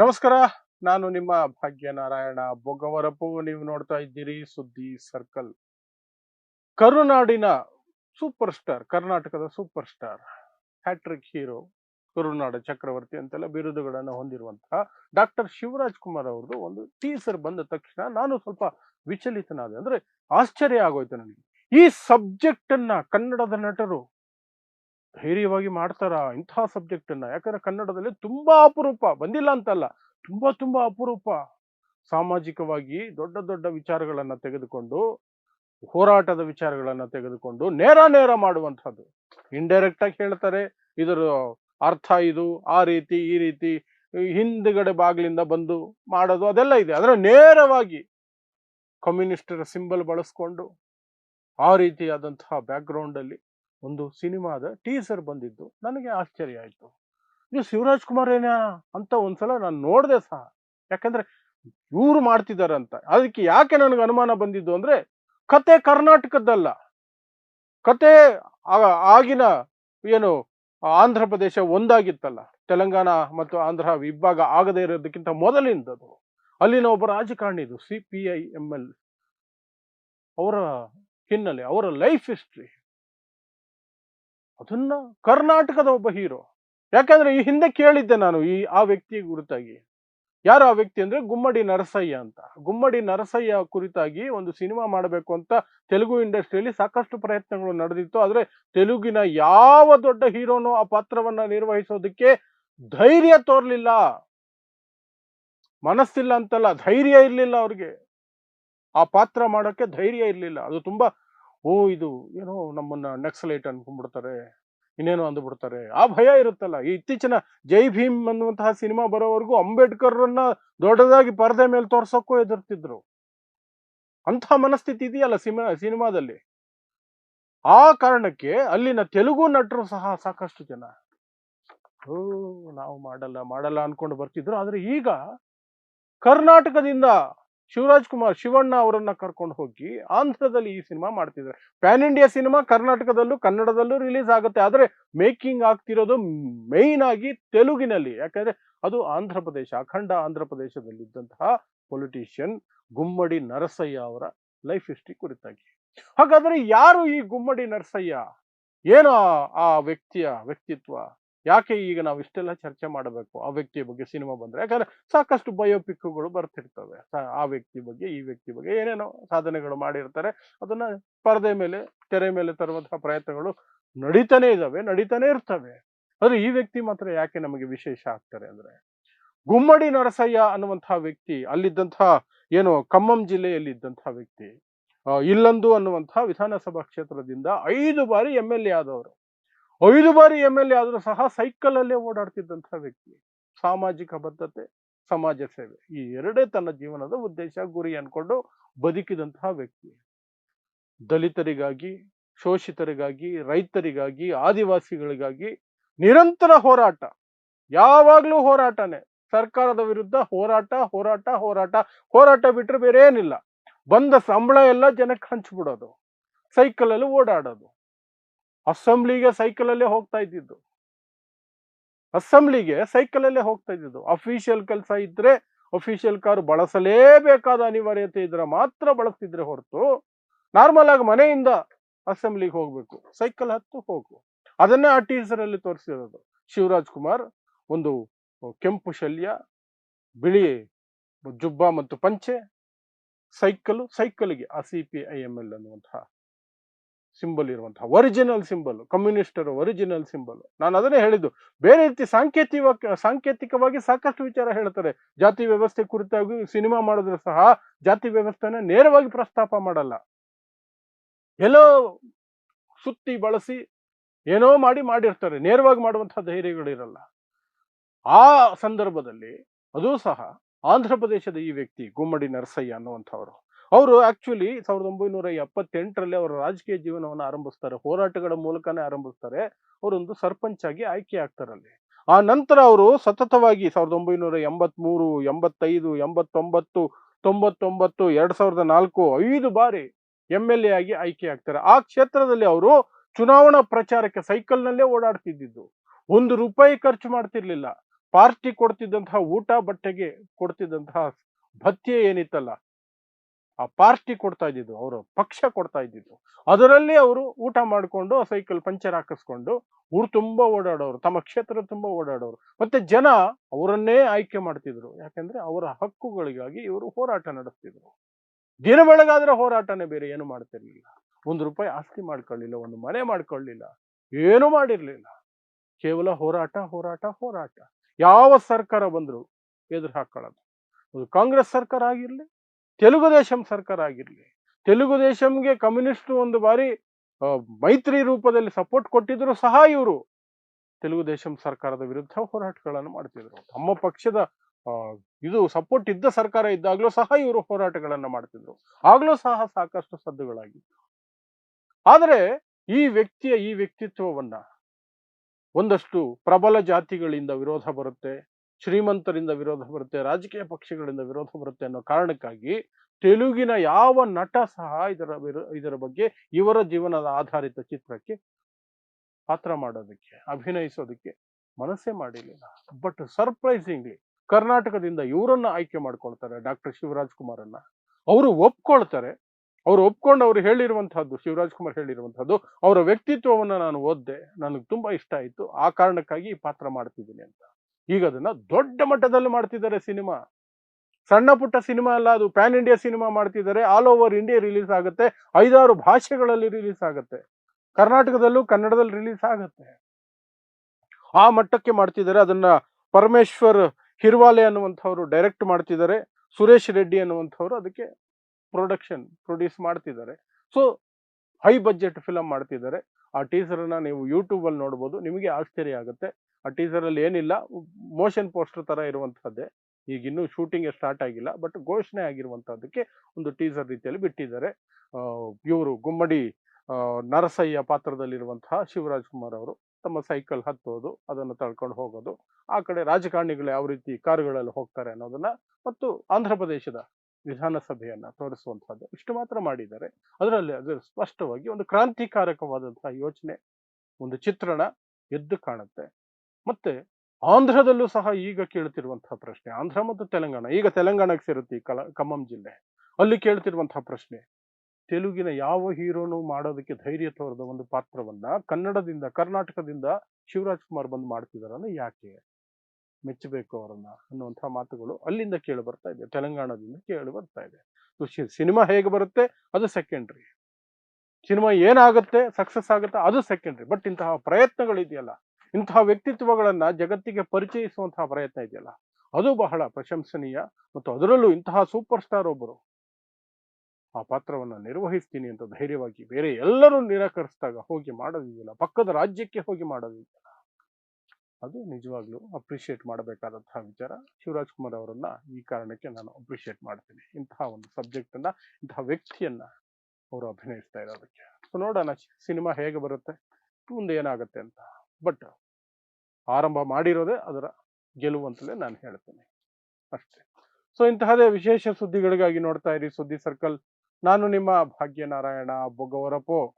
ನಮಸ್ಕಾರ, ನಾನು ನಿಮ್ಮ ಭಾಗ್ಯನಾರಾಯಣ ಬೊಗವರಪು. ನೀವು ನೋಡ್ತಾ ಇದ್ದೀರಿ ಸುದ್ದಿ ಸರ್ಕಲ್. ಕರುನಾಡಿನ ಸೂಪರ್ ಸ್ಟಾರ್, ಕರ್ನಾಟಕದ super star, hat trick hero, ಕರುನಾಡ ಚಕ್ರವರ್ತಿ ಅಂತೆಲ್ಲ ಬಿರುದುಗಳನ್ನು ಹೊಂದಿರುವಂತಹ ಡಾಕ್ಟರ್ ಶಿವರಾಜ್ ಕುಮಾರ್ ಅವ್ರದ್ದು ಒಂದು ಟೀಸರ್ ಬಂದ ತಕ್ಷಣ ನಾನು ಸ್ವಲ್ಪ ವಿಚಲಿತನಾದೆ. ಅಂದ್ರೆ ಆಶ್ಚರ್ಯ ಆಗೋಯ್ತು ನನಗೆ. ಈ ಸಬ್ಜೆಕ್ಟ್ ಅನ್ನ ಕನ್ನಡದ ನಟರು ಧೈರ್ಯವಾಗಿ ಮಾಡ್ತಾರ ಸಬ್ಜೆಕ್ಟ್ ಅನ್ನ ಯಾಕಂದ್ರೆ ಕನ್ನಡದಲ್ಲಿ ತುಂಬಾ ಅಪರೂಪ, ಬಂದಿಲ್ಲ ಅಂತಲ್ಲ, ತುಂಬಾ ತುಂಬಾ ಅಪರೂಪ. ಸಾಮಾಜಿಕವಾಗಿ ದೊಡ್ಡ ದೊಡ್ಡ ವಿಚಾರಗಳನ್ನ ತೆಗೆದುಕೊಂಡು, ಹೋರಾಟದ ವಿಚಾರಗಳನ್ನ ತೆಗೆದುಕೊಂಡು ನೇರ ನೇರ ಮಾಡುವಂತಹದ್ದು ಇಂಡೈರೆಕ್ಟ್ ಆಗಿ ಹೇಳ್ತಾರೆ, ಇದರ ಅರ್ಥ ಇದು, ಆ ರೀತಿ, ಈ ರೀತಿ, ಹಿಂದ್ಗಡೆ ಬಾಗಿಲಿಂದ ಬಂದು ಮಾಡೋದು ಅದೆಲ್ಲ ಇದೆ. ಅದರ ನೇರವಾಗಿ ಕಮ್ಯುನಿಸ್ಟರ ಸಿಂಬಲ್ ಬಳಸ್ಕೊಂಡು, ಆ ರೀತಿಯಾದಂತಹ ಬ್ಯಾಕ್ಗ್ರೌಂಡ್ ಅಲ್ಲಿ ಒಂದು ಸಿನಿಮಾದ ಟೀಸರ್ ಬಂದಿದ್ದು ನನಗೆ ಆಶ್ಚರ್ಯ ಆಯ್ತು. ಇದು ಶಿವರಾಜ್ ಕುಮಾರ್ ಏನ ಅಂತ ಒಂದ್ಸಲ ನಾನು ನೋಡಿದೆ ಸಹ. ಯಾಕಂದ್ರೆ ಇವ್ರು ಅಂತ ಅದಕ್ಕೆ ಯಾಕೆ ನನಗೆ ಅನುಮಾನ ಬಂದಿದ್ದು ಅಂದ್ರೆ ಕತೆ ಕರ್ನಾಟಕದ್ದಲ್ಲ. ಕತೆ ಆಗಿನ ಏನು ಆಂಧ್ರ ಪ್ರದೇಶ ಒಂದಾಗಿತ್ತಲ್ಲ. ತೆಲಂಗಾಣ ಮತ್ತು ಆಂಧ್ರ ವಿಭಾಗ ಆಗದೇ ಇರೋದಕ್ಕಿಂತ ಮೊದಲಿಂದದು. ಅಲ್ಲಿನ ಒಬ್ಬ ರಾಜಕಾರಣಿ ಇದು, C P I M L. ಅವರ ಹಿನ್ನೆಲೆ, ಅವರ ಲೈಫ್ ಹಿಸ್ಟ್ರಿ. ಅದನ್ನ ಕರ್ನಾಟಕದ ಒಬ್ಬ ಹೀರೋ. ಯಾಕಂದ್ರೆ ಈ ಹಿಂದೆ ಕೇಳಿದ್ದೆ ನಾನು ಈ, ಆ ವ್ಯಕ್ತಿ ಗುರುತಾಗಿ. ಯಾರು ಆ ವ್ಯಕ್ತಿ ಅಂದ್ರೆ ಗುಮ್ಮಡಿ ನರಸಯ್ಯ ಅಂತ. ಗುಮ್ಮಡಿ ನರಸಯ್ಯ ಕುರಿತಾಗಿ ಒಂದು ಸಿನಿಮಾ ಮಾಡಬೇಕು ಅಂತ ತೆಲುಗು ಇಂಡಸ್ಟ್ರಿಯಲ್ಲಿ ಸಾಕಷ್ಟು ಪ್ರಯತ್ನಗಳು ನಡೆದಿತ್ತು. ಆದ್ರೆ ತೆಲುಗಿನ ಯಾವ ದೊಡ್ಡ ಹೀರೋನು ಆ ಪಾತ್ರವನ್ನ ನಿರ್ವಹಿಸೋದಕ್ಕೆ ಧೈರ್ಯ ತೋರ್ಲಿಲ್ಲ. ಮನಸ್ಸಿಲ್ಲ ಅಂತಲ್ಲ, ಧೈರ್ಯ ಇರ್ಲಿಲ್ಲ ಅವ್ರಿಗೆ. ಆ ಪಾತ್ರ ಮಾಡೋಕ್ಕೆ ಧೈರ್ಯ ಇರ್ಲಿಲ್ಲ. ಅದು ತುಂಬಾ ಓ, ಇದು ಏನೋ ನಮ್ಮನ್ನ ನೆಕ್ಸಲೈಟ್ ಅನ್ಕೊಂಡ್ಬಿಡ್ತಾರೆ, ಇನ್ನೇನೋ ಅಂದ್ಬಿಡ್ತಾರೆ. ಆ ಭಯ ಇರುತ್ತಲ್ಲ ಇತ್ತೀಚಿನ ಜೈ ಭೀಮ್ ಅನ್ನುವಂತಹ ಸಿನಿಮಾ ಬರೋವರೆಗೂ ಅಂಬೇಡ್ಕರ್ರನ್ನ ದೊಡ್ಡದಾಗಿ ಪರದೆ ಮೇಲೆ ತೋರ್ಸೋಕ್ಕೂ ಎದುರ್ತಿದ್ರು ಅಂಥ ಮನಸ್ಥಿತಿ ಇದೆಯಲ್ಲ ಸಿನಿಮಾ ಸಿನಿಮಾದಲ್ಲಿ. ಆ ಕಾರಣಕ್ಕೆ ಅಲ್ಲಿನ ತೆಲುಗು ನಟರು ಸಹ ಸಾಕಷ್ಟು ಜನ. ಓ ನಾವು ಮಾಡಲ್ಲ ಮಾಡಲ್ಲ ಅನ್ಕೊಂಡು ಬರ್ತಿದ್ರು. ಆದ್ರೆ ಈಗ ಕರ್ನಾಟಕದಿಂದ ಶಿವರಾಜ್ ಕುಮಾರ್ ಶಿವಣ್ಣ ಅವರನ್ನ ಕರ್ಕೊಂಡು ಹೋಗಿ ಆಂಧ್ರದಲ್ಲಿ ಈ ಸಿನಿಮಾ ಮಾಡ್ತಿದ್ದಾರೆ. ಪ್ಯಾನ್ ಇಂಡಿಯಾ ಸಿನಿಮಾ ಕರ್ನಾಟಕದಲ್ಲೂ, ಕನ್ನಡದಲ್ಲೂ ರಿಲೀಸ್ ಆಗುತ್ತೆ. ಆದರೆ ಮೇಕಿಂಗ್ ಆಗ್ತಿರೋದು ಮೇಯ್ನ್ ಆಗಿ ತೆಲುಗಿನಲ್ಲಿ. ಯಾಕಂದ್ರೆ ಅದು ಆಂಧ್ರ ಪ್ರದೇಶ, ಅಖಂಡ ಆಂಧ್ರ ಪ್ರದೇಶದಲ್ಲಿದ್ದಂತಹ ಪೊಲಿಟಿಷಿಯನ್ ಗುಮ್ಮಡಿ ನರಸಯ್ಯ ಅವರ ಲೈಫ್ ಹಿಸ್ಟ್ರಿ ಕುರಿತಾಗಿ. ಹಾಗಾದ್ರೆ ಯಾರು ಈ ಗುಮ್ಮಡಿ ನರಸಯ್ಯ? ಏನು ಆ- ವ್ಯಕ್ತಿಯ ವ್ಯಕ್ತಿತ್ವ? ಯಾಕೆ ಈಗ ನಾವು ಇಷ್ಟೆಲ್ಲ ಚರ್ಚೆ ಮಾಡಬೇಕು ಆ ವ್ಯಕ್ತಿಯ ಬಗ್ಗೆ ಸಿನಿಮಾ ಬಂದ್ರೆ? ಯಾಕಂದ್ರೆ ಸಾಕಷ್ಟು ಬಯೋಪಿಕ್ಗಳು ಬರ್ತಿರ್ತವೆ. ಆ ವ್ಯಕ್ತಿ ಬಗ್ಗೆ, ಈ ವ್ಯಕ್ತಿ ಬಗ್ಗೆ ಏನೇನೋ ಸಾಧನೆಗಳು ಮಾಡಿರ್ತಾರೆ. ಅದನ್ನ ಪರದೆ ಮೇಲೆ, ತೆರೆ ಮೇಲೆ ತರುವಂತಹ ಪ್ರಯತ್ನಗಳು ನಡೀತಾನೆ ಇದಾವೆ, ನಡೀತಾನೆ ಇರ್ತವೆ. ಆದ್ರೆ ಈ ವ್ಯಕ್ತಿ ಮಾತ್ರ ಯಾಕೆ ನಮಗೆ ವಿಶೇಷ ಆಗ್ತಾರೆ ಅಂದ್ರೆ? ಗುಮ್ಮಡಿ ನರಸಯ್ಯ ಅನ್ನುವಂತಹ ವ್ಯಕ್ತಿ, ಅಲ್ಲಿದ್ದಂತಹ ಏನು ಖಮ್ಮಂ ಜಿಲ್ಲೆಯಲ್ಲಿ ಇದ್ದಂತಹ ವ್ಯಕ್ತಿ ಇಲ್ಲಂದು ಅನ್ನುವಂತಹ ವಿಧಾನಸಭಾ ಕ್ಷೇತ್ರದಿಂದ ಐದು ಬಾರಿ ಎಂ ಎಲ್ ಎ ಆದವರು. ಐದು ಬಾರಿ ಎಂ ಎಲ್ ಎ ಆದರೂ ಸಹ ಸೈಕಲ್ ಅಲ್ಲೇ ಓಡಾಡ್ತಿದ್ದಂತಹ ವ್ಯಕ್ತಿ, ಸಾಮಾಜಿಕ ಬದ್ಧತೆ ಸಮಾಜ ಸೇವೆ, ಈ ಎರಡೇ ತನ್ನ ಜೀವನದ ಉದ್ದೇಶ, ಗುರಿ ಅನ್ಕೊಂಡು ಬದುಕಿದಂತಹ ವ್ಯಕ್ತಿ. ದಲಿತರಿಗಾಗಿ, ಶೋಷಿತರಿಗಾಗಿ, ರೈತರಿಗಾಗಿ, ಆದಿವಾಸಿಗಳಿಗಾಗಿ ನಿರಂತರ ಹೋರಾಟ. ಯಾವಾಗ್ಲೂ ಹೋರಾಟನೇ. ಸರ್ಕಾರದ ವಿರುದ್ಧ ಹೋರಾಟ ಹೋರಾಟ ಹೋರಾಟ. ಹೋರಾಟ ಬಿಟ್ರೆ ಬೇರೆ ಏನಿಲ್ಲ ಬಂದ ಸಂಬಳ ಎಲ್ಲ ಜನಕ್ಕೆ ಹಂಚ್ಬಿಡೋದು. ಸೈಕಲ್ ಅಲ್ಲಿ ಓಡಾಡೋದು. ಅಸೆಂಬ್ಲಿಗೆ ಸೈಕಲ್ ಅಲ್ಲೇ ಹೋಗ್ತಾ ಇದ್ದಿದ್ದು. ಅಸೆಂಬ್ಲಿಗೆ ಸೈಕಲ್ ಅಲ್ಲೇ ಹೋಗ್ತಾ ಇದ್ದಿದ್ದು. ಅಫಿಷಿಯಲ್ ಕೆಲಸ ಇದ್ರೆ ಅಫಿಷಿಯಲ್ ಕಾರು ಬಳಸಲೇಬೇಕಾದ ಅನಿವಾರ್ಯತೆ ಇದ್ರೆ ಮಾತ್ರ ಬಳಸ್ತಿದ್ರೆ ಹೊರತು ನಾರ್ಮಲ್ ಆಗಿ ಮನೆಯಿಂದ ಅಸೆಂಬ್ಲಿಗೆ ಹೋಗ್ಬೇಕು. ಸೈಕಲ್ ಹತ್ತು ಹೋಗು. ಅದನ್ನೇ ಆ ಟೀಸರ್ ಅಲ್ಲಿ ತೋರಿಸಿರೋದು. ಶಿವರಾಜ್ ಕುಮಾರ್, ಒಂದು ಕೆಂಪು ಶಲ್ಯ, ಬಿಳಿ ಜುಬ್ಬ ಮತ್ತು ಪಂಚೆ, ಸೈಕಲ್, ಸೈಕಲ್ಗೆ, ಆ C P I M L ಅನ್ನುವಂತಹ ಸಿಂಬಲ್ ಇರುವಂತಹ ಒರಿಜಿನಲ್ ಸಿಂಬಲ್ ಕಮ್ಯುನಿಸ್ಟರ ಒರಿಜಿನಲ್ ಸಿಂಬಲ್ ನಾನು ಅದನ್ನೇ ಹೇಳಿದ್ದು. ಬೇರೆ ರೀತಿ ಸಾಂಕೇತಿಕ ಸಾಂಕೇತಿಕವಾಗಿ ಸಾಕಷ್ಟು ವಿಚಾರ ಹೇಳ್ತಾರೆ. ಜಾತಿ ವ್ಯವಸ್ಥೆ ಕುರಿತಾಗಿ ಸಿನಿಮಾ ಮಾಡಿದ್ರು ಸಹ ಜಾತಿ ವ್ಯವಸ್ಥೆನ ನೇರವಾಗಿ ಪ್ರಸ್ತಾಪ ಮಾಡಲ್ಲ. ಎಲ್ಲೋ ಸುತ್ತಿ ಬಳಸಿ ಏನೋ ಮಾಡಿ ಮಾಡಿರ್ತಾರೆ. ನೇರವಾಗಿ ಮಾಡುವಂತಹ ಧೈರ್ಯಗಳಿರಲ್ಲ. ಆ ಸಂದರ್ಭದಲ್ಲಿ ಅದು ಸಹ ಆಂಧ್ರ ಪ್ರದೇಶದ ಈ ವ್ಯಕ್ತಿ ಗುಮ್ಮಡಿ ನರಸಯ್ಯ ಅನ್ನುವಂಥವ್ರು. ಅವರು ಆಕ್ಚುಲಿ ಸಾವಿರದ ಒಂಬೈನೂರ ಎಪ್ಪತ್ತೆಂಟರಲ್ಲಿ ಅವರ ರಾಜಕೀಯ ಜೀವನವನ್ನು ಆರಂಭಿಸ್ತಾರೆ. ಹೋರಾಟಗಳ ಮೂಲಕನೇ ಆರಂಭಿಸ್ತಾರೆ. ಅವರೊಂದು ಸರ್ಪಂಚ್ ಆಗಿ ಆಯ್ಕೆ ಆಗ್ತಾರಲ್ಲಿ ಆ ನಂತರ ಅವರು ಸತತವಾಗಿ ಸಾವಿರದ ಒಂಬೈನೂರ ಎಂಬತ್ಮೂರು, ಎಂಬತ್ತೈದು, ಎಂಬತ್ತೊಂಬತ್ತು, ತೊಂಬತ್ತೊಂಬತ್ತು, ಎರಡ್ ಸಾವಿರದ ನಾಲ್ಕು ಐದು ಬಾರಿ ಎಂ ಎಲ್ ಎ ಆಗಿ ಆಯ್ಕೆ ಆಗ್ತಾರೆ. ಆ ಕ್ಷೇತ್ರದಲ್ಲಿ ಅವರು ಚುನಾವಣಾ ಪ್ರಚಾರಕ್ಕೆ ಸೈಕಲ್ನಲ್ಲೇ ಓಡಾಡ್ತಿದ್ದಿದ್ದು. ಒಂದು ರೂಪಾಯಿ ಖರ್ಚು ಮಾಡ್ತಿರ್ಲಿಲ್ಲ. ಪಾರ್ಟಿ ಕೊಡ್ತಿದ್ದಂತಹ ಊಟ, ಬಟ್ಟೆಗೆ ಕೊಡ್ತಿದ್ದಂತಹ ಭತ್ಯೆ ಏನಿತ್ತಲ್ಲ ಆ ಪಾರ್ಟಿ ಕೊಡ್ತಾ ಇದ್ದಿದ್ದು, ಅವರು ಪಕ್ಷ ಕೊಡ್ತಾ ಇದ್ದಿದ್ದು. ಅದರಲ್ಲಿ ಅವರು ಊಟ ಮಾಡಿಕೊಂಡು ಸೈಕಲ್ ಪಂಚರ್ ಹಾಕಿಸ್ಕೊಂಡು ಊರು ತುಂಬಾ ಓಡಾಡೋರು, ತಮ್ಮ ಕ್ಷೇತ್ರ ತುಂಬಾ ಓಡಾಡೋರು. ಮತ್ತೆ ಜನ ಅವರನ್ನೇ ಆಯ್ಕೆ ಮಾಡ್ತಿದ್ರು. ಯಾಕಂದ್ರೆ ಅವರ ಹಕ್ಕುಗಳಿಗಾಗಿ ಇವರು ಹೋರಾಟ ನಡೆಸ್ತಿದ್ರು. ದಿನ ಬೆಳಗಾದ್ರೆ ಹೋರಾಟನೇ ಬೇರೆ, ಏನು ಮಾಡ್ತಿರ್ಲಿಲ್ಲ. ಒಂದು ರೂಪಾಯಿ ಆಸ್ತಿ ಮಾಡ್ಕೊಳ್ಳಿಲ್ಲ, ಒಂದು ಮನೆ ಮಾಡ್ಕೊಳ್ಳಿಲ್ಲ, ಏನು ಮಾಡಿರ್ಲಿಲ್ಲ. ಕೇವಲ ಹೋರಾಟ ಹೋರಾಟ ಹೋರಾಟ. ಯಾವ ಸರ್ಕಾರ ಬಂದ್ರು ಎದುರು ಹಾಕೊಳ್ಳೋದು. ಅದು ಕಾಂಗ್ರೆಸ್ ಸರ್ಕಾರ ಆಗಿರ್ಲಿ ತೆಲುಗು ದೇಶಂ ಸರ್ಕಾರ ಆಗಿರಲಿ. ತೆಲುಗು ದೇಶಂಗೆ ಕಮ್ಯುನಿಸ್ಟ್ ಒಂದು ಬಾರಿ ಮೈತ್ರಿ ರೂಪದಲ್ಲಿ ಸಪೋರ್ಟ್ ಕೊಟ್ಟಿದ್ರು ಸಹ ಇವರು ತೆಲುಗು ದೇಶಂ ಸರ್ಕಾರದ ವಿರುದ್ಧ ಹೋರಾಟಗಳನ್ನು ಮಾಡ್ತಿದ್ರು. ತಮ್ಮ ಪಕ್ಷದ ಇದು ಸಪೋರ್ಟ್ ಇದ್ದ ಸರ್ಕಾರ ಇದ್ದಾಗಲೂ ಸಹ ಇವರು ಹೋರಾಟಗಳನ್ನು ಮಾಡ್ತಿದ್ರು. ಆಗ್ಲೂ ಸಹ ಸಾಕಷ್ಟು ಸದ್ದುಗಳಾಗಿತ್ತು ಆದರೆ ಈ ವ್ಯಕ್ತಿಯ ಈ ವ್ಯಕ್ತಿತ್ವವನ್ನ ಒಂದಷ್ಟು ಪ್ರಬಲ ಜಾತಿಗಳಿಂದ ವಿರೋಧ ಬರುತ್ತೆ. ಶ್ರೀಮಂತರಿಂದ ವಿರೋಧ ಬರುತ್ತೆ, ರಾಜಕೀಯ ಪಕ್ಷಗಳಿಂದ ವಿರೋಧ ಬರುತ್ತೆ ಅನ್ನೋ ಕಾರಣಕ್ಕಾಗಿ ತೆಲುಗಿನ ಯಾವ ನಟ ಸಹ ಇದರ ಇದರ ಬಗ್ಗೆ ಇವರ ಜೀವನದ ಆಧಾರಿತ ಚಿತ್ರಕ್ಕೆ ಪಾತ್ರ ಮಾಡೋದಕ್ಕೆ, ಅಭಿನಯಿಸೋದಕ್ಕೆ ಮನಸ್ಸೇ ಮಾಡಿರಲಿಲ್ಲ. ಬಟ್ ಸರ್ಪ್ರೈಸಿಂಗ್ಲಿ ಕರ್ನಾಟಕದಿಂದ ಇವರನ್ನ ಆಯ್ಕೆ ಮಾಡ್ಕೊಳ್ತಾರೆ ಡಾಕ್ಟರ್ ಶಿವರಾಜ್ ಕುಮಾರನ್ನ ಅವರು ಒಪ್ಕೊಳ್ತಾರೆ, ಅವ್ರು ಒಪ್ಕೊಂಡು ಅವ್ರು ಹೇಳಿರುವಂತಹದ್ದು ಶಿವರಾಜ್ ಕುಮಾರ್ ಹೇಳಿರುವಂತಹದ್ದು ಅವರ ವ್ಯಕ್ತಿತ್ವವನ್ನು ನಾನು ಓದ್ದೆ, ನನಗೆ ತುಂಬಾ ಇಷ್ಟ ಆಯ್ತು, ಆ ಕಾರಣಕ್ಕಾಗಿ ಈ ಪಾತ್ರ ಮಾಡ್ತಿದ್ದೀನಿ ಅಂತ. ಈಗ ಅದನ್ನ ದೊಡ್ಡ ಮಟ್ಟದಲ್ಲಿ ಮಾಡ್ತಿದ್ದಾರೆ ಸಿನಿಮಾ. ಸಣ್ಣ ಪುಟ್ಟ ಸಿನಿಮಾ ಅಲ್ಲ ಅದು ಪ್ಯಾನ್ ಇಂಡಿಯಾ ಸಿನಿಮಾ ಮಾಡ್ತಿದ್ದಾರೆ. ಆಲ್ ಓವರ್ ಇಂಡಿಯಾ ರಿಲೀಸ್ ಆಗುತ್ತೆ. ಐದಾರು ಭಾಷೆಗಳಲ್ಲಿ ರಿಲೀಸ್ ಆಗುತ್ತೆ. ಕರ್ನಾಟಕದಲ್ಲೂ ಕನ್ನಡದಲ್ಲಿ ರಿಲೀಸ್ ಆಗುತ್ತೆ. ಆ ಮಟ್ಟಕ್ಕೆ ಮಾಡ್ತಿದ್ದಾರೆ. ಅದನ್ನ ಪರಮೇಶ್ವರ್ ಹಿರ್ವಾಲೆ ಅನ್ನುವಂಥವ್ರು ಡೈರೆಕ್ಟ್ ಮಾಡ್ತಿದ್ದಾರೆ. ಸುರೇಶ್ ರೆಡ್ಡಿ ಅನ್ನುವಂಥವ್ರು ಅದಕ್ಕೆ ಪ್ರೊಡಕ್ಷನ್, ಪ್ರೊಡ್ಯೂಸ್ ಮಾಡ್ತಿದ್ದಾರೆ. ಸೊ, ಹೈ ಬಜೆಟ್ ಫಿಲಮ್ ಮಾಡ್ತಿದ್ದಾರೆ. ಆ ಟೀಸರ್ ಅನ್ನ ನೀವು ಯೂಟ್ಯೂಬಲ್ಲಿ ನೋಡ್ಬೋದು. ನಿಮಗೆ ಆಶ್ಚರ್ಯ ಆಗುತ್ತೆ. ಆ ಟೀಸರ್ ಅಲ್ಲಿ ಏನಿಲ್ಲ ಮೋಷನ್ ಪೋಸ್ಟರ್ ತರ ಇರುವಂತಹದ್ದೇ. ಈಗ ಇನ್ನೂ ಶೂಟಿಂಗ್ ಸ್ಟಾರ್ಟ್ ಆಗಿಲ್ಲ ಬಟ್ ಘೋಷಣೆ ಆಗಿರುವಂತಹದ್ದಕ್ಕೆ ಒಂದು ಟೀಸರ್ ರೀತಿಯಲ್ಲಿ ಬಿಟ್ಟಿದ್ದಾರೆ. ಇವರು ಗುಮ್ಮಡಿ ನರಸಯ್ಯ ಪಾತ್ರದಲ್ಲಿರುವಂತಹ ಶಿವರಾಜ್ ಕುಮಾರ್ ಅವರು ತಮ್ಮ ಸೈಕಲ್ ಹತ್ತೋದು, ಅದನ್ನು ತಳ್ಕೊಂಡು ಹೋಗೋದು. ಆ ಕಡೆ ರಾಜಕಾರಣಿಗಳು ಯಾವ ರೀತಿ ಕಾರುಗಳಲ್ಲಿ ಹೋಗ್ತಾರೆ ಅನ್ನೋದನ್ನ ಮತ್ತು ಆಂಧ್ರ ಪ್ರದೇಶದ ವಿಧಾನಸಭೆಯನ್ನ ತೋರಿಸುವಂತಹದ್ದು ಇಷ್ಟು ಮಾತ್ರ ಮಾಡಿದ್ದಾರೆ. ಅದರಲ್ಲಿ ಅದು ಸ್ಪಷ್ಟವಾಗಿ ಒಂದು ಕ್ರಾಂತಿಕಾರಕವಾದಂತಹ ಯೋಚನೆ, ಒಂದು ಚಿತ್ರಣ ಎದ್ದು ಕಾಣುತ್ತೆ. ಮತ್ತೆ ಆಂಧ್ರದಲ್ಲೂ ಸಹ ಈಗ ಕೇಳ್ತಿರುವಂತಹ ಪ್ರಶ್ನೆ, ಆಂಧ್ರ ಮತ್ತು ತೆಲಂಗಾಣ. ಈಗ ತೆಲಂಗಾಣಕ್ಕೆ ಸೇರುತ್ತೆ ಈ ಕಲ, ಖಮ್ಮಂ ಜಿಲ್ಲೆ. ಅಲ್ಲಿ ಕೇಳ್ತಿರುವಂತಹ ಪ್ರಶ್ನೆ, ತೆಲುಗಿನ ಯಾವ ಹೀರೋನು ಮಾಡೋದಕ್ಕೆ ಧೈರ್ಯ ತೋರದ ಒಂದು ಪಾತ್ರವನ್ನ ಕನ್ನಡದಿಂದ, ಕರ್ನಾಟಕದಿಂದ ಶಿವರಾಜ್ ಕುಮಾರ್ ಬಂದು ಮಾಡ್ತಿದಾರಲ್ಲ ಯಾಕೆ ಮೆಚ್ಚಬೇಕು ಅವರನ್ನ ಅನ್ನುವಂತಹ ಮಾತುಗಳು ಅಲ್ಲಿಂದ ಕೇಳಿ ಬರ್ತಾ ಇದೆ, ತೆಲಂಗಾಣದಿಂದ ಕೇಳಿ ಬರ್ತಾ ಇದೆ. ಸಿನಿಮಾ ಹೇಗೆ ಬರುತ್ತೆ? ಅದು ಸೆಕೆಂಡ್ರಿ ಸಿನಿಮಾ ಏನಾಗುತ್ತೆ ಸಕ್ಸಸ್ ಆಗುತ್ತೆ? ಅದು ಸೆಕೆಂಡ್ರಿ ಬಟ್ ಇಂತಹ ಪ್ರಯತ್ನಗಳಿದೆಯಲ್ಲ ಇಂತಹ ವ್ಯಕ್ತಿತ್ವಗಳನ್ನ ಜಗತ್ತಿಗೆ ಪರಿಚಯಿಸುವಂತಹ ಪ್ರಯತ್ನ ಇದೆಯಲ್ಲ? ಅದು ಬಹಳ ಪ್ರಶಂಸನೀಯ ಮತ್ತು ಅದರಲ್ಲೂ ಇಂತಹ ಸೂಪರ್ ಸ್ಟಾರ್ ಒಬ್ಬರು ಆ ಪಾತ್ರವನ್ನು ನಿರ್ವಹಿಸ್ತೀನಿ ಅಂತ ಧೈರ್ಯವಾಗಿ ಬೇರೆ ಎಲ್ಲರೂ ನಿರಾಕರಿಸಿದಾಗ ಹೋಗಿ ಮಾಡೋದಿದೆಯಲ್ಲ? ಪಕ್ಕದ ರಾಜ್ಯಕ್ಕೆ ಹೋಗಿ ಮಾಡೋದಿದೆಯಲ್ಲ? ಅದು ನಿಜವಾಗ್ಲೂ ಅಪ್ರಿಷಿಯೇಟ್ ಮಾಡಬೇಕಾದಂತಹ ವಿಚಾರ. ಶಿವರಾಜ್ ಕುಮಾರ್ ಅವರನ್ನ ಈ ಕಾರಣಕ್ಕೆ ನಾನು ಅಪ್ರಿಷಿಯೇಟ್ ಮಾಡ್ತೀನಿ. ಇಂತಹ ಒಂದು ಸಬ್ಜೆಕ್ಟ್ ಅನ್ನ, ಇಂತಹ ವ್ಯಕ್ತಿಯನ್ನ ಅವರು ಅಭಿನಯಿಸ್ತಾ ಇರೋದಕ್ಕೆ. ಸೊ ನೋಡೋಣ, ಸಿನಿಮಾ ಹೇಗೆ ಬರುತ್ತೆ? ಮುಂದೆ ಏನಾಗುತ್ತೆ ಅಂತ. ಬಟ್ ಆರಂಭ ಮಾಡಿರೋದೇ ಅದರ ಗೆಲುವು ಅಂತಲೇ ನಾನು ಹೇಳ್ತೇನೆ. ಅಷ್ಟೇ. ಸೊ ಇಂತಹದೇ ವಿಶೇಷ ಸುದ್ದಿಗಳಿಗಾಗಿ ನೋಡ್ತಾ ಇರಿ. ಸುದ್ದಿ ಸರ್ಕಲ್. ನಾನು ನಿಮ್ಮ ಭಾಗ್ಯನಾರಾಯಣ ಬೊಗವರಪೋ